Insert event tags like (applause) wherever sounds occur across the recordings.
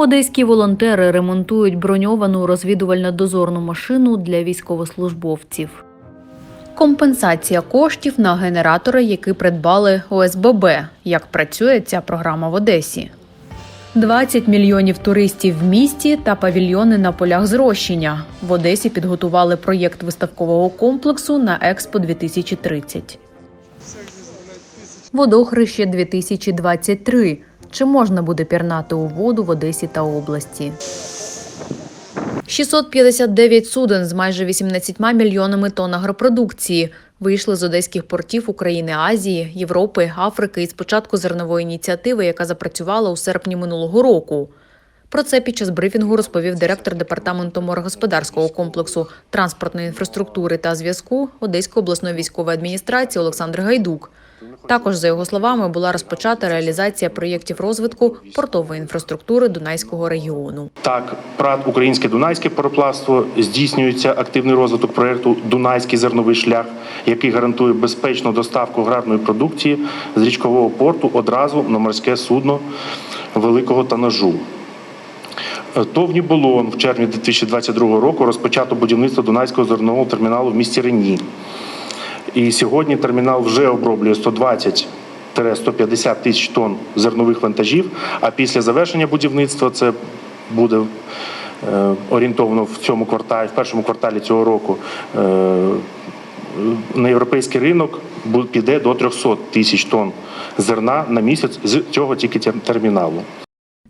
Одеські волонтери ремонтують броньовану розвідувально-дозорну машину для військовослужбовців. Компенсація коштів на генератори, які придбали ОСББ. Як працює ця програма в Одесі? 20 мільйонів туристів в місті та павільйони на полях зрощення. В Одесі підготували проєкт виставкового комплексу на Експо 2030. Водохреще 2023. Чи можна буде пірнати у воду в Одесі та області? 659 суден з майже 18 мільйонами тонн агропродукції вийшли з одеських портів України, Азії, Європи, Африки із початку зернової ініціативи, яка запрацювала у серпні минулого року. Про це під час брифінгу розповів директор департаменту моргосподарського комплексу транспортної інфраструктури та зв'язку Одеської обласної військової адміністрації Олександр Гайдук. Також, за його словами, була розпочата реалізація проєктів розвитку портової інфраструктури Дунайського регіону. Так, ПРАТ Українське Дунайське пароплавство здійснюється активний розвиток проєкту Дунайський зерновий шлях, який гарантує безпечну доставку аграрної продукції з річкового порту одразу на морське судно великого тонажу. ТОВ «Нібулон» в червні 2022 року розпочато будівництво Дунайського зернового терміналу в місті Рені. І сьогодні термінал вже оброблює 120-150 тисяч тонн зернових вантажів. А після завершення будівництва це буде е, орієнтовно в цьому кварталі, в першому кварталі цього року. е, на європейський ринок піде до 300 тисяч тонн зерна на місяць з цього тільки терміналу.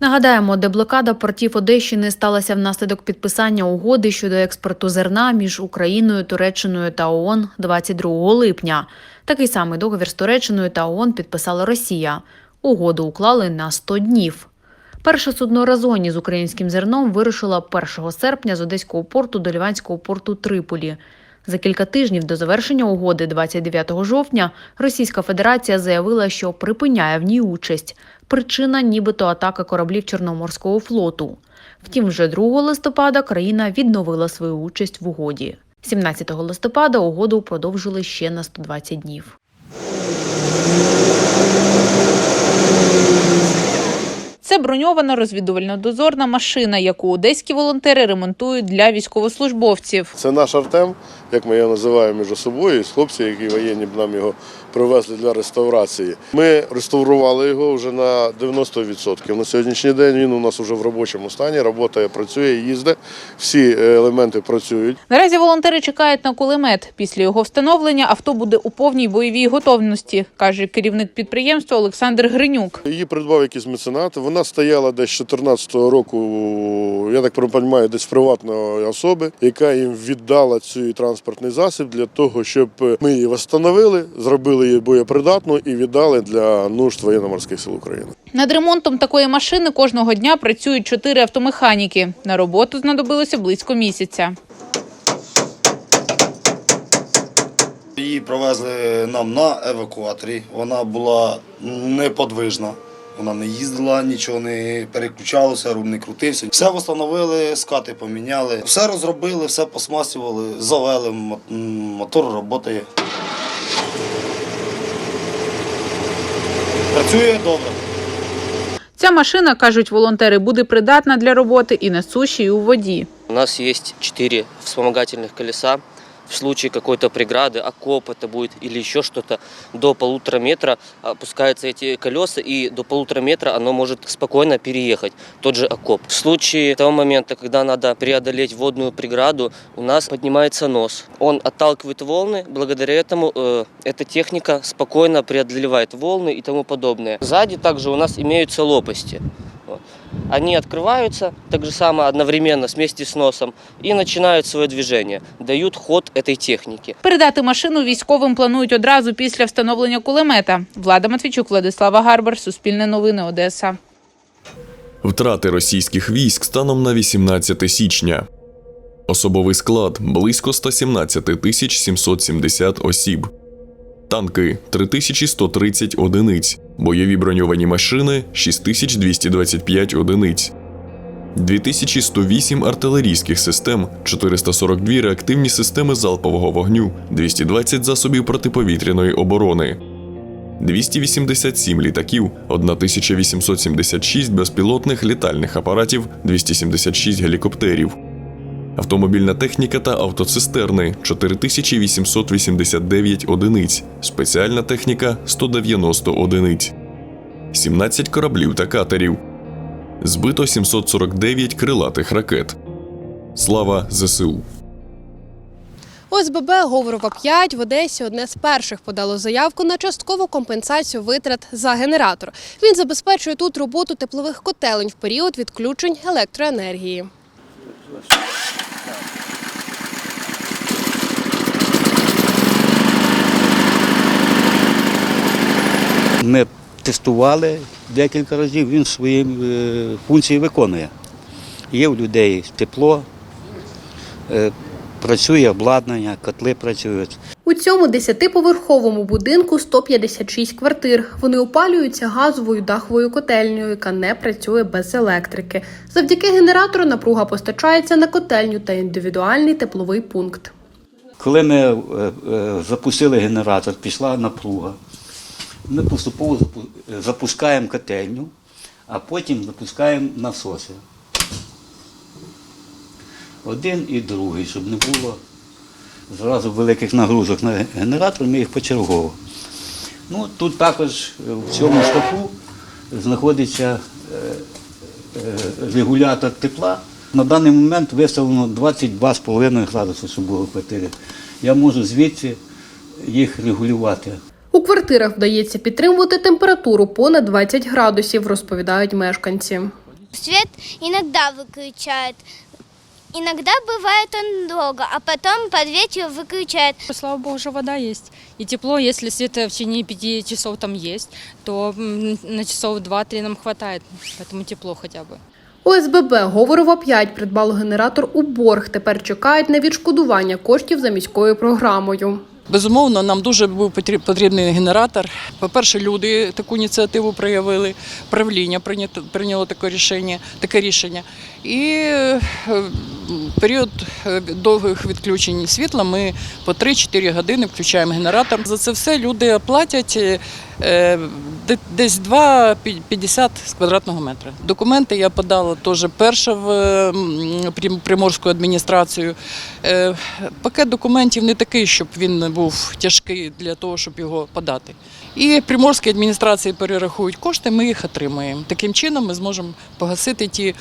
Нагадаємо, деблокада портів Одещини сталася внаслідок підписання угоди щодо експорту зерна між Україною, Туреччиною та ООН 22 липня. Такий самий договір з Туреччиною та ООН підписала Росія. Угоду уклали на 100 днів. Перше судно Разоні з українським зерном вирушило 1 серпня з одеського порту до ліванського порту Триполі. За кілька тижнів до завершення угоди, 29 жовтня, Російська Федерація заявила, що припиняє в ній участь. Причина нібито атака кораблів Чорноморського флоту. Втім, вже 2 листопада країна відновила свою участь в угоді. 17 листопада угоду продовжили ще на 120 днів. Це броньована розвідувально-дозорна машина, яку одеські волонтери ремонтують для військовослужбовців. Це наш Артем, як ми його називаємо між собою, і хлопці, які воєнні нам його привезли для реставрації. Ми реставрували його вже на 90%. На сьогоднішній день він у нас вже в робочому стані, працює, працює, їздить. Всі елементи працюють. Наразі волонтери чекають на кулемет. Після його встановлення авто буде у повній бойовій готовності, каже керівник підприємства Олександр Гринюк. Її придбав якийсь меценат. Вона стояла десь з 2014 року, я так розумію, десь приватної особи, яка їм віддала цей транспортний засіб для того, щоб ми її встановили, зробили її боєпридатну і віддали для нужд воєнно-морських сил України. Над ремонтом такої машини кожного дня працюють чотири автомеханіки. На роботу знадобилося близько місяця. Її привезли нам на евакуаторі. Вона була неподвижна. Вона не їздила, нічого не переключалося, руль не крутився. Все встановили, скати поміняли, все розробили, все посмасювали, завели, мотор працює. Працює добре. Ця машина, кажуть волонтери, буде придатна для роботи і на суші, і у воді. У нас есть четыре вспомогательных колеса. В случае какой-то преграды, окоп это будет или еще что-то, до полутора метра опускаются эти колеса, и до полутора метра оно может спокойно переехать, тот же окоп. В случае того момента, когда надо преодолеть водную преграду, у нас поднимается нос. Он отталкивает волны, благодаря этому э, эта техника спокойно преодолевает волны и тому подобное. Сзади также у нас имеются лопасти. Они открываются так же самое одновременно вместе с носом и начинают свое движение, дают ход этой технике. Передати машину військовим планують одразу після встановлення кулемета. Влада Матвійчук, Владислава Гарбар, Суспільне новини, Одеса. Втрати російських військ станом на 18 січня. Особовий склад близько 117 тисяч 770 осіб. Танки 3130 одиниць. Бойові броньовані машини 6225 одиниць. 2108 артилерійських систем, 442 реактивні системи залпового вогню, 220 засобів протиповітряної оборони. 287 літаків, 1876 безпілотних літальних апаратів, 276 гелікоптерів. Автомобільна техніка та автоцистерни 4889 одиниць, спеціальна техніка 190 одиниць, 17 кораблів та катерів, збито 749 крилатих ракет. Слава ЗСУ! ОСББ Говорова 5 в Одесі одне з перших подало заявку на часткову компенсацію витрат за генератор. Він забезпечує тут роботу теплових котелень в період відключень електроенергії. Ми тестували декілька разів, він свої е, функції виконує. Є у людей тепло, е, працює обладнання, котли працюють. У цьому 10-поверховому будинку 156 квартир. Вони опалюються газовою даховою котельнею, яка не працює без електрики. Завдяки генератору напруга постачається на котельню та індивідуальний тепловий пункт. Коли ми е, е, запустили генератор, пішла напруга. Ми поступово запускаємо котельню, а потім запускаємо насоси. Один і другий, щоб не було зразу великих нагрузок на генератор, ми їх почергово. Ну, тут також в цьому шкафу знаходиться е, е, регулятор тепла. На даний момент виставлено 22,5 градуси, щоб було в квартирі. Я можу звідси їх регулювати. У квартирах вдається підтримувати температуру понад 20 градусів, розповідають мешканці. Свет иногда выключает. Иногда бывает он долго, а потом под вечер выключает. Слава богу, что вода есть. И тепло, если свет в течение пяти часов там есть, то м, на часов два-три нам хватает. Поэтому тепло хотя бы. ОСББ Говорова 5 придбало генератор у борг. Тепер чекають на відшкодування коштів за міською програмою. Безумовно, нам дуже був потріб- потрібний генератор. По-перше, люди таку ініціативу проявили, правління прийняло таке рішення, таке рішення. І е, період е, довгих відключень світла ми по 3-4 години включаємо генератор. За це все люди платять е, десь 2,50 з квадратного метра. Документи я подала теж перша в е, Приморську адміністрацію. Е, Пакет документів не такий, щоб він був тяжкий для того, щоб його подати. І приморські адміністрації перерахують кошти, ми їх отримуємо. Таким чином ми зможемо погасити ті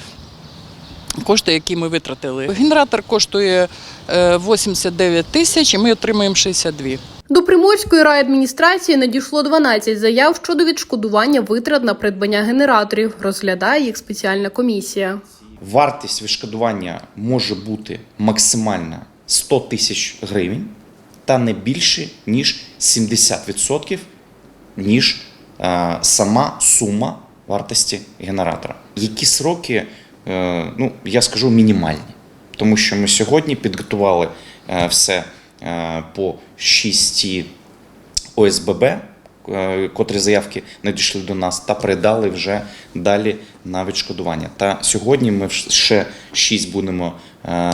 кошти, які ми витратили. Генератор коштує е, 89 тисяч, і ми отримуємо 62. До Приморської райадміністрації надійшло 12 заяв щодо відшкодування витрат на придбання генераторів. Розглядає їх спеціальна комісія. Вартість відшкодування може бути максимальна 100 тисяч гривень та не більше ніж 70% ніж е, сама сума вартості генератора. Які сроки, е, ну я скажу мінімальні, тому що ми сьогодні підготували е, все по 6 ОСББ, е, котрі заявки надійшли до нас, та передали вже далі на відшкодування. Та сьогодні ми ще шість будемо е,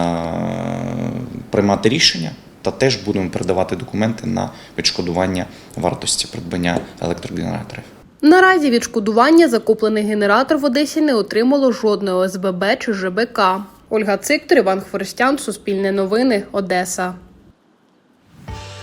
приймати рішення. Та теж будемо передавати документи на відшкодування вартості придбання електрогенераторів. Наразі відшкодування закуплений генератор в Одесі не отримало жодної ОСББ чи ЖБК. Ольга Циктор, Іван Хворостян, Суспільне новини, Одеса.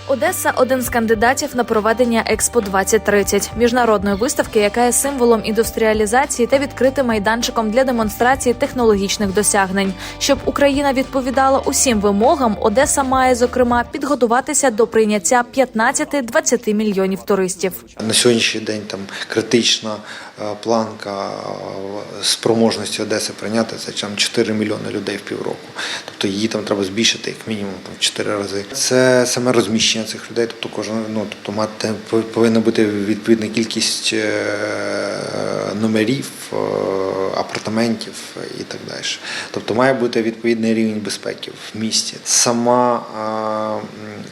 Одеса один з кандидатів на проведення Експо 2030 міжнародної виставки, яка є символом індустріалізації та відкритим майданчиком для демонстрації технологічних досягнень. Щоб Україна відповідала усім вимогам, Одеса має зокрема підготуватися до прийняття 15-20 мільйонів туристів. На сьогоднішній день там критична е, планка е, спроможності Одеси прийняти це там 4 мільйони людей в півроку. Тобто її там треба збільшити як мінімум там в 4 рази. Це саме розміщення цих людей. Тобто кожен ну тобто мати повинна бути відповідна кількість е, номерів, е, апартаментів і так далі. Тобто має бути відповідний рівень безпеки в місті. Сама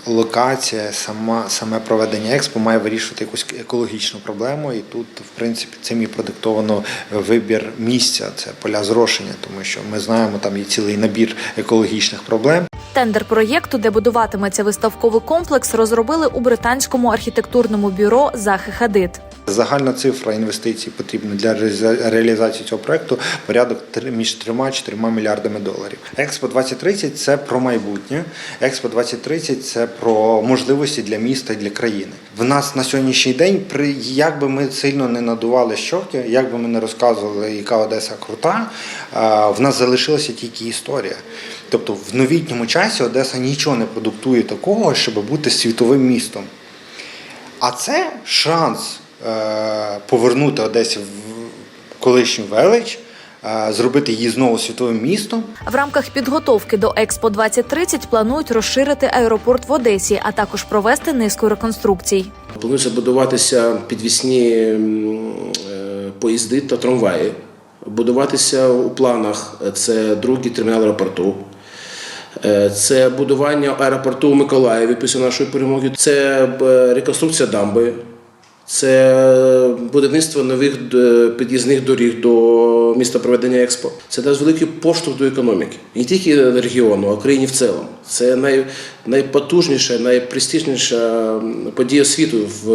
е, локація, сама саме проведення експо має вирішувати якусь екологічну проблему, і тут, в принципі, цим цим і продиктовано вибір місця, це поля зрошення, тому що ми знаємо, там є цілий набір екологічних проблем. Тендер проєкту, де будуватиметься виставковий комплекс, розробили у британському архітектурному бюро Захи Хадид. Загальна цифра інвестицій потрібна для реалізації цього проекту порядок між 3-4 мільярдами доларів. Експо 2030 це про майбутнє. Експо 2030 це про можливості для міста і для країни. В нас на сьогоднішній день, при як би ми сильно не надували щоки, як би ми не розказували, яка Одеса крута, в нас залишилася тільки історія. Тобто в новітньому часі Одеса нічого не продуктує такого, щоб бути світовим містом. А це шанс е, повернути Одесі в колишню велич, е, зробити її знову світовим містом. В рамках підготовки до Експо 2030 планують розширити аеропорт в Одесі, а також провести низку реконструкцій. Планується будуватися підвісні е, поїзди та трамваї. Будуватися у планах е, це другий термінал аеропорту. Е, Це будування аеропорту у Миколаєві після нашої перемоги. Це е, реконструкція дамби. Це будівництво нових е, під'їзних доріг до міста проведення експо. Це дасть великий поштовх до економіки. Не тільки регіону, а Україні країні в цілому. Це най, найпотужніша, найпрестижніша подія світу в,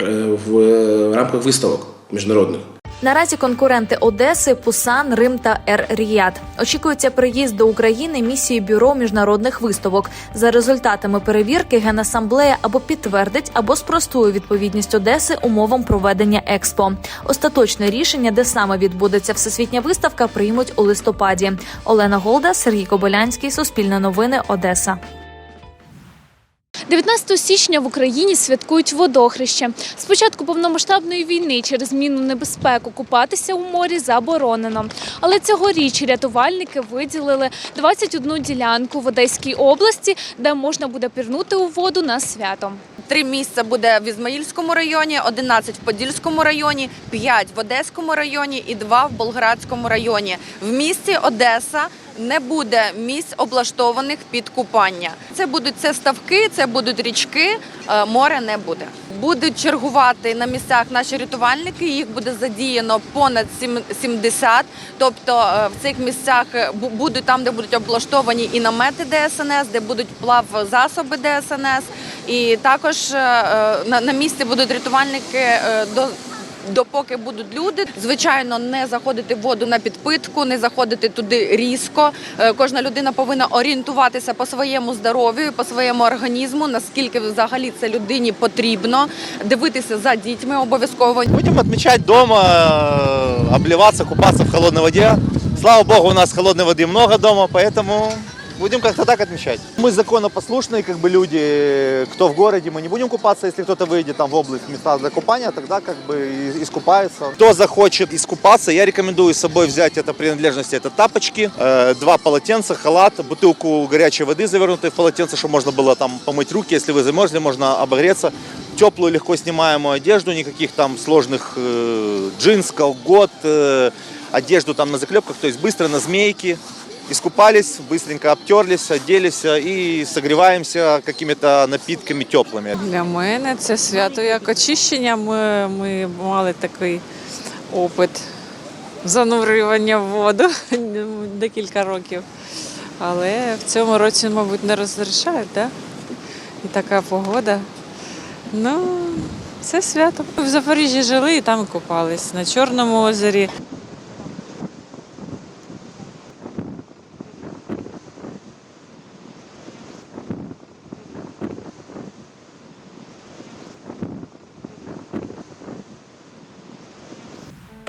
е, в рамках виставок міжнародних. Наразі конкуренти Одеси, Пусан, Рим та Ер-Ріяд. Очікується приїзд до України місії бюро міжнародних виставок. За результатами перевірки Генасамблея або підтвердить, або спростує відповідність Одеси умовам проведення експо. Остаточне рішення, де саме відбудеться всесвітня виставка, приймуть у листопаді. Олена Голда, Сергій Кобилянський, Суспільне новини, Одеса. 19 січня в Україні святкують водохреще. З початку повномасштабної війни через мінну небезпеку купатися у морі заборонено. Але цьогоріч рятувальники виділили 21 ділянку в Одеській області, де можна буде пірнути у воду на свято. Три місця буде в Ізмаїльському районі, 11 в Подільському районі, 5 в Одеському районі і 2 в Болградському районі. В місті Одеса не буде місць облаштованих під купання. Це будуть це ставки, це будуть річки, е, моря не буде. Будуть чергувати на місцях наші рятувальники. Їх буде задіяно понад сім- 70. Тобто е, в цих місцях е, будуть там, де будуть облаштовані і намети ДСНС, де будуть плав засоби ДСНС. І також на, місці будуть рятувальники до Допоки будуть люди, звичайно, не заходити в воду на підпитку, не заходити туди різко. Е, Кожна людина повинна орієнтуватися по своєму здоров'ю, по своєму організму, наскільки взагалі це людині потрібно, дивитися за дітьми обов'язково. Будем отмечать дома, э, обливаться, купаться в холодной воде. Слава богу, у нас холодной воды много дома, поэтому будем как-то так отмечать. Мы законопослушные как бы люди, кто в городе, мы не будем купаться, если кто-то выйдет там в область места для купания, тогда как бы искупается. Кто захочет искупаться, я рекомендую с собой взять это принадлежности, это тапочки, э, два полотенца, халат, бутылку горячей воды, завернутой в полотенце, чтобы можно было там помыть руки, если вы замерзли, можно обогреться. Теплую, легко снимаемую одежду, никаких там сложных э, джинс, колгот, э, одежду там на заклепках, то есть быстро на змейки. Искупались, быстренько обтерлись, оделись и согреваемся какими-то напитками теплыми. Для мене це свято як очищення. Ми, ми мали такий опит занурювання в воду (laughs) декілька років. Але в цьому році, мабуть, не розрішають, да? І така погода. Ну, це свято. В Запоріжжі жили і там купались на Чорному озері.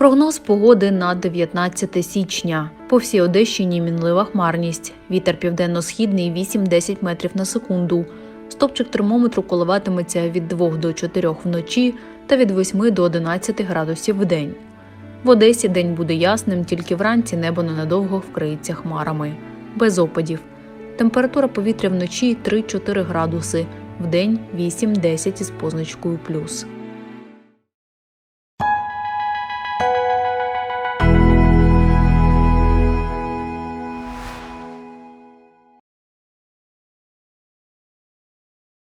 Прогноз погоди на 19 січня. По всій Одещині мінлива хмарність. Вітер південно-східний 8-10 метрів на секунду. Стопчик термометру коливатиметься від 2 до 4 вночі та від 8 до 11 градусів в день. В Одесі день буде ясним, тільки вранці небо ненадовго вкриється хмарами. Без опадів. Температура повітря вночі 3-4 градуси, вдень 8-10 із позначкою плюс.